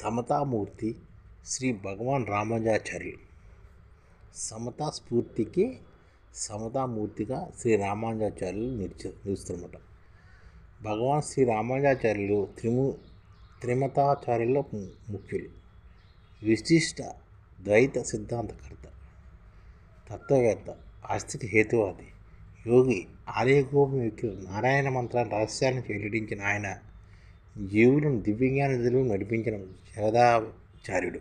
సమతామూర్తి శ్రీ భగవాన్ రామానుజాచార్యులు. సమతా స్ఫూర్తికి సమతామూర్తిగా శ్రీ రామానుజాచార్యులు నిలిచి నిలుస్తున్నమాట. భగవాన్ శ్రీ రామానుజాచార్యులు త్రిము త్రిమతాచార్యుల్లో ముఖ్యులు. విశిష్ట ద్వైత సిద్ధాంతకర్త తత్వవేత్త ఆస్తిక హేతువాది యోగి ఆర్యగోపి వ్యక్తులు నారాయణ మంత్రాన్ని రహస్యాన్ని వెల్లడించిన ఆయన జీవులను దివ్యజ్ఞాన నిధులు నడిపించిన జగదాచార్యుడు.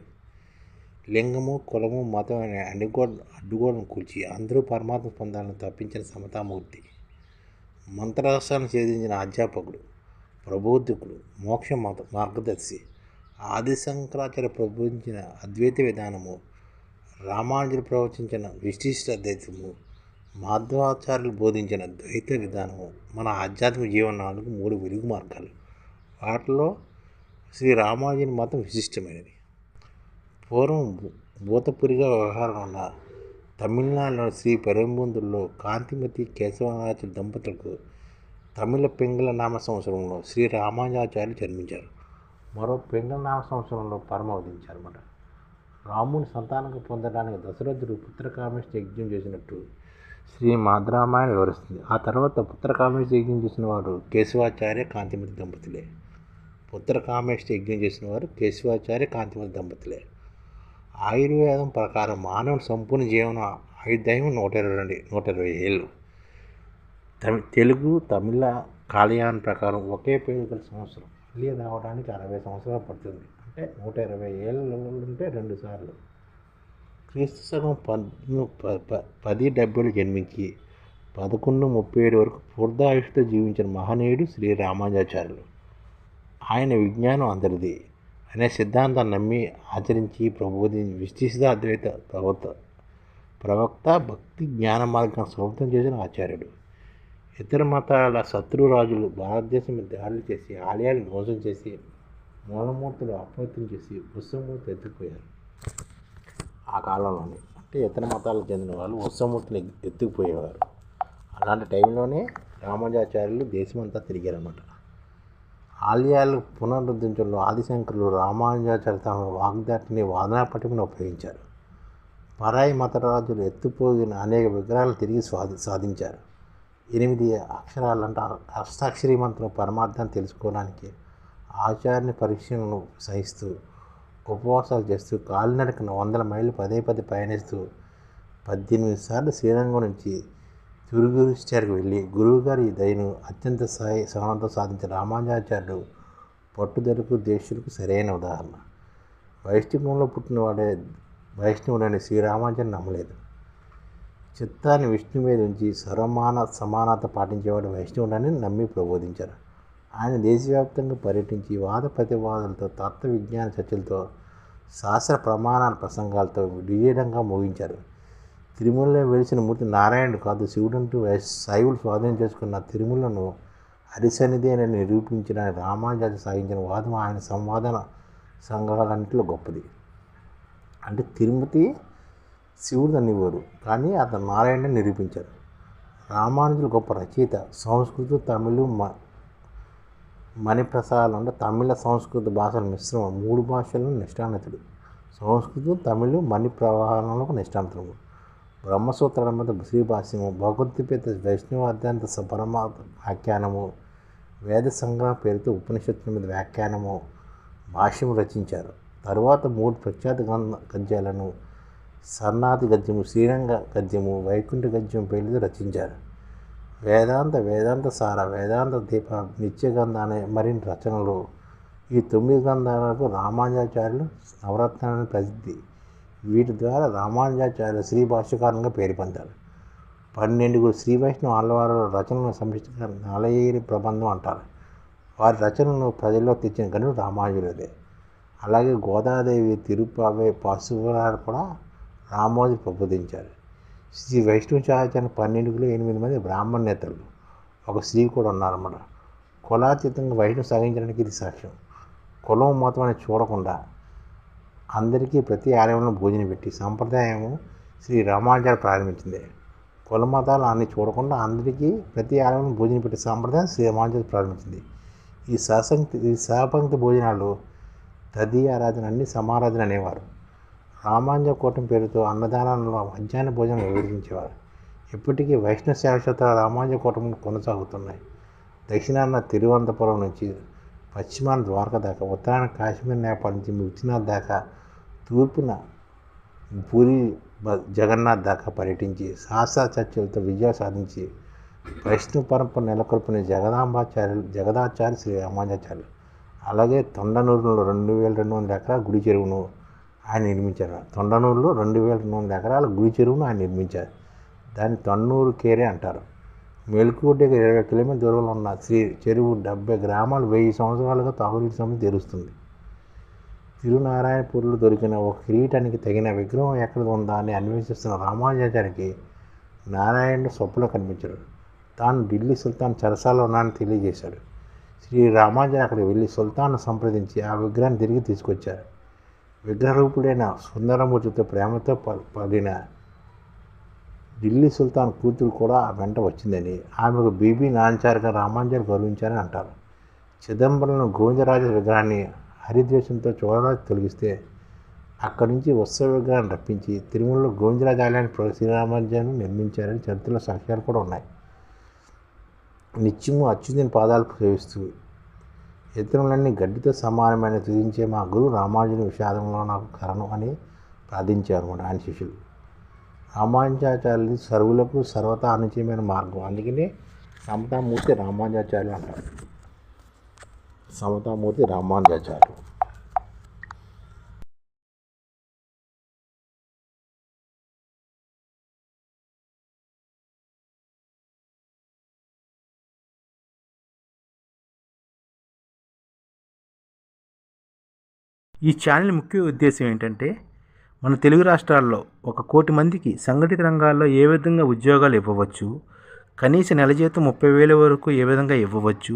లింగము కులము మతం అనే అడ్డుగో అడ్డుగోడను కూల్చి అందరూ పరమాత్మ పొందాలని తప్పించిన సమతామూర్తి. మంత్రరసాన్ని ఛేదించిన అధ్యాపకుడు ప్రబోధకుడు మోక్ష మత మార్గదర్శి ఆదిశంకరాచార్య ప్రబోధించిన అద్వైత విధానము రామానుజులు ప్రవచించిన విశిష్ట అద్వైతము మాధవాచార్యులు బోధించిన ద్వైత విధానము మన ఆధ్యాత్మిక జీవనాలకు మూడు వెలుగు మార్గాలు. ఆటలో శ్రీ రామానుజుని మతం విశిష్టమైనది. పూర్వం భూ- భూతపురిగా వ్యవహారం ఉన్న తమిళనాడులోని శ్రీ పెరంబందుల్లో కాంతిమతి కేశవనాథ దంపతులకు తమిళ పెంగళ నామ సంవత్సరంలో శ్రీ రామానుజాచార్యులు జన్మించారు. మరో పెంగళ నామ సంవత్సరంలో పరమవధించారు అన్నమాట రాముని సంతానంగా పొందడానికి దశరథుడు పుత్రకామేష్టి యజ్ఞం చేసినట్టు శ్రీ మాధరామాయణ వివరిస్తుంది. ఆ తర్వాత పుత్రకామేష్టి యజ్ఞం చేసిన వారు కేశవాచార్య కాంతిమతి దంపతులే. పుత్రకామేష్టి యజ్ఞం చేసిన వారు కేశవాచార్య కాంతిమతి దంపతులే. ఆయుర్వేదం ప్రకారం మానవుని సంపూర్ణ జీవన ఆయుర్దాయం నూట ఇరవై రెండు నూట ఇరవై ఏళ్ళు. తమి తెలుగు తమిళ కాళయాన్ ప్రకారం ఒకే పేరు గల సంవత్సరం. మళ్ళీ రావడానికి అరవై సంవత్సరాలు పడుతుంది. అంటే నూట ఇరవై ఏళ్ళు ఉంటే రెండు సార్లు. క్రీస్తు సగం పద్ను ప- ప- పది డెబ్బైలు జన్మించి పదకొండు ముప్పై ఏడు వరకు పూర్ధాయుష్తో జీవించిన మహనీయుడు శ్రీ రామానుజాచార్యులు. ఆయన విజ్ఞానం అందరిది అనే సిద్ధాంతాన్ని నమ్మి ఆచరించి ప్రబోధించి విశ్లేషిత అద్వైత ప్రవక్త ప్రవక్త భక్తి జ్ఞాన మార్గం సొంతం చేసిన ఆచార్యుడు. ఇతర మతాల శత్రురాజులు భారతదేశం దాడులు చేసి ఆలయాలు ధ్వంసం చేసి మూలమూర్తులు అప్రమత్తం చేసి ఉత్సవమూర్తి ఎత్తుకుపోయారు. ఆ కాలంలోనే అంటే ఇతర మతాలకు చెందిన వాళ్ళు ఉత్సవమూర్తిని ఎత్తుకుపోయేవారు. అలాంటి టైంలోనే రామాజాచార్యులు దేశమంతా తిరిగారన్నమాట. ఆలయాలు పునరుద్ధరించడంలో ఆదిశంకరులు రామానుజాచరితను తమ వాగ్దాటిని వాదనాపటిమను ఉపయోగించారు. పరాయి మతరాజులు ఎత్తుపోగిన అనేక విగ్రహాలు తిరిగి స్వాధి సాధించారు. ఎనిమిది అక్షరాలంటే అష్టాక్షరి మంత్రం పరమార్థాన్ని తెలుసుకోవడానికి ఆచార్య పరీక్షలను సహిస్తూ ఉపవాసాలు చేస్తూ కాలినడకన వందల మైళ్ళు పదే పదే పయనిస్తూ పద్దెనిమిది సార్లు శ్రీరంగం నుంచి తిరుగురిస్టార్కి వెళ్ళి గురువుగారి దయను అత్యంత సాయి సహనంతో సాధించిన రామానుజాచార్యుడు పట్టుదలకు దేశులకు సరైన ఉదాహరణ. వైష్ణవంలో పుట్టినవాడే వైష్ణవుడని శ్రీరామానుజన్ నమ్మలేదు. చిత్తాన్ని విష్ణు మీద ఉంచి సర్వమాన సమానత పాటించేవాడు వైష్ణవుడని నమ్మి ప్రబోధించారు. ఆయన దేశవ్యాప్తంగా పర్యటించి వాద ప్రతివాదాలతో తత్వ విజ్ఞాన చర్చలతో శాస్త్ర ప్రమాణాల ప్రసంగాలతో విజయంగా ముగించారు. తిరుమలలో వెలిసిన మూర్తి నారాయణుడు కాదు. శివుడంటూ అంటూ శైవులు స్వాధీనం చేసుకున్న తిరుమలను హరిసన్నిధి అని నిరూపించడానికి రామానుజాచార్య సాగించిన వాదం ఆయన సంవాదన సంఘాలన్నింటిలో గొప్పది. అంటే తిరుమతి శివుడు అనేవారు. కానీ అతను నారాయణ నిరూపించారు. రామానుజులు గొప్ప రచయిత. సంస్కృతం తమిళ మ మణిప్రసాదాలు అంటే తమిళ సంస్కృత భాషల మిశ్రమం. మూడు భాషలను నిష్ఠానితుడు సంస్కృతం తమిళ మణి ప్రవాహాలకు నిష్ఠాంతరము బ్రహ్మసూత్ర మీద శ్రీభాష్యము భగవద్గీత వైష్ణవాద్యాంత అధ్యాంత వ్యాఖ్యానము వేద సంగ్రహం పేరుతో ఉపనిషత్తుల మీద వ్యాఖ్యానము భాష్యం రచించారు. తరువాత మూడు ప్రఖ్యాత గంధ గద్యాలను సన్నాతి గద్యము శ్రీరంగ గద్యము వైకుంఠ గద్యం పేరుతో రచించారు. వేదాంత వేదాంత సార వేదాంత దీప నిత్యగంధ అనే మరిన్ని రచనలు ఈ తొమ్మిది గ్రంథాలకు రామానుజాచార్యులు నవరత్నాలను ప్రసిద్ధి వీటి ద్వారా రామానుజాచార్యులు శ్రీ భాష్యకారంగా పేరు పొందారు. పన్నెండుగురు శ్రీ వైష్ణవ ఆళ్వారుల రచనలను సమిష్టిగా నలయేరి ప్రబంధం అంటారు. వారి రచనలను ప్రజల్లో తెచ్చిన గనుడు రామానుజులదే అలాగే గోదాదేవి తిరుపావే పశువులారు కూడా రామోజు ప్రబోధించారు. శ్రీ వైష్ణవ చాచార్య పన్నెండుగులో ఎనిమిది మంది బ్రాహ్మణ నేతలు. ఒక స్త్రీ కూడా ఉన్నారన్నమాట కులాతీతంగా వైష్ణవ సాగించడానికి ఇది సాక్ష్యం. కులం మతం అని చూడకుండా అందరికీ ప్రతి ఆలయంలో భోజనం పెట్టి సాంప్రదాయము శ్రీ రామానుజాలు ప్రారంభించింది. కుల మతాలు అన్ని చూడకుండా అందరికీ ప్రతి ఆలయంలో భోజనం పెట్టే సాంప్రదాయం శ్రీ రామానుజాలు ప్రారంభించింది. ఈ సహసంక్తి ఈ సహపంక్తి భోజనాలు తది ఆరాధన అన్ని సమారాధన అనేవారు. రామాంజ కూటమి పేరుతో అన్నదానంలో మధ్యాహ్న భోజనం వివరించేవారు ఇప్పటికీ వైష్ణవ శాశ్వత రామాంజ కూటములు కొనసాగుతున్నాయి. దక్షిణాన తిరువనంతపురం నుంచి పశ్చిమాన ద్వారక దాకా ఉత్తరాన కాశ్మీర్ నేపాల్ నుంచి మిర్చినాథ్ దాకా తూర్పున పూరి జగన్నాథ్ దాకా పర్యటించి శాస్త్ర చర్చలతో విజయం సాధించి వైష్ణవ పరంపర నెలకొల్పిన జగదాంబాచార్యులు జగదాచార్య శ్రీ రామానుజాచార్యులు అలాగే తొండనూరులో రెండు వేల రెండు వందల ఎకరాల గుడి చెరువును ఆయన నిర్మించారు. తొండనూరులో రెండు వేల రెండు వందల ఎకరాల గుడి చెరువును ఆయన నిర్మించారు. దాన్ని తొన్నూరు కేరే అంటారు. మెలుకువడ్డకి ఇరవై కిలోమీటర్ దూరంలో ఉన్న శ్రీ చెరువు డెబ్బై గ్రామాలు వెయ్యి సంవత్సరాలుగా తాగునీటి సమస్య తెరుస్తుంది. తిరునారాయణపూర్లో దొరికిన ఒక కిరీటానికి తగిన విగ్రహం ఎక్కడ ఉందా అని అన్వేషిస్తున్న రామానుజాచారికి నారాయణుడు స్వప్న కనిపించాడు. తాను ఢిల్లీ సుల్తాన్ చరసాలో ఉన్నానని తెలియజేశాడు. శ్రీ రామానుజన్ అక్కడికి వెళ్ళి సుల్తాన్ను సంప్రదించి ఆ విగ్రహాన్ని తిరిగి తీసుకొచ్చారు. విగ్రహరూపుడైన సుందరమూర్తితో ప్రేమతో ప- పడిన ఢిల్లీ సుల్తాన్ కూతురు కూడా ఆ వెంట వచ్చిందని ఆమెకు బీబీ నాంచారిగా రామాంజన్ గౌరవించారని అంటారు. చిదంబరంలో గోవిందరాజ విగ్రహాన్ని హరిద్వేషంతో చూడరాజు తొలగిస్తే అక్కడి నుంచి ఉత్సవ విగ్రహాన్ని రప్పించి తిరుమలలో గోవిందరాజ ఆలయాన్ని నిర్మించారని చరిత్రలో సాక్ష్యాలు కూడా ఉన్నాయి. నిత్యము అచ్యుతుని పాదాలు సేవిస్తూ ఇతరులన్నీ గడ్డితో సమానమైన తుదించే మా గురువు రామానుజుని విషాదంలో నాకు కరణం అని ప్రార్థించారు అనమాట ఆయన శిష్యులు. రామానుజాచార్యులు సర్వులకు సర్వత అనుచయమైన మార్గం. అందుకనే సమతామూర్తి రామానుజాచార్యులు అంటారు. సమతామూర్తి రామానుజాచార్యులు ఈ ఛానల్ ముఖ్య ఉద్దేశం ఏంటంటే మన తెలుగు రాష్ట్రాల్లో ఒక కోటి మందికి సంఘటిత రంగాల్లో ఏ విధంగా ఉద్యోగాలు ఇవ్వవచ్చు కనీస నెల జీతం ముప్పై వేల వరకు ఏ విధంగా ఇవ్వవచ్చు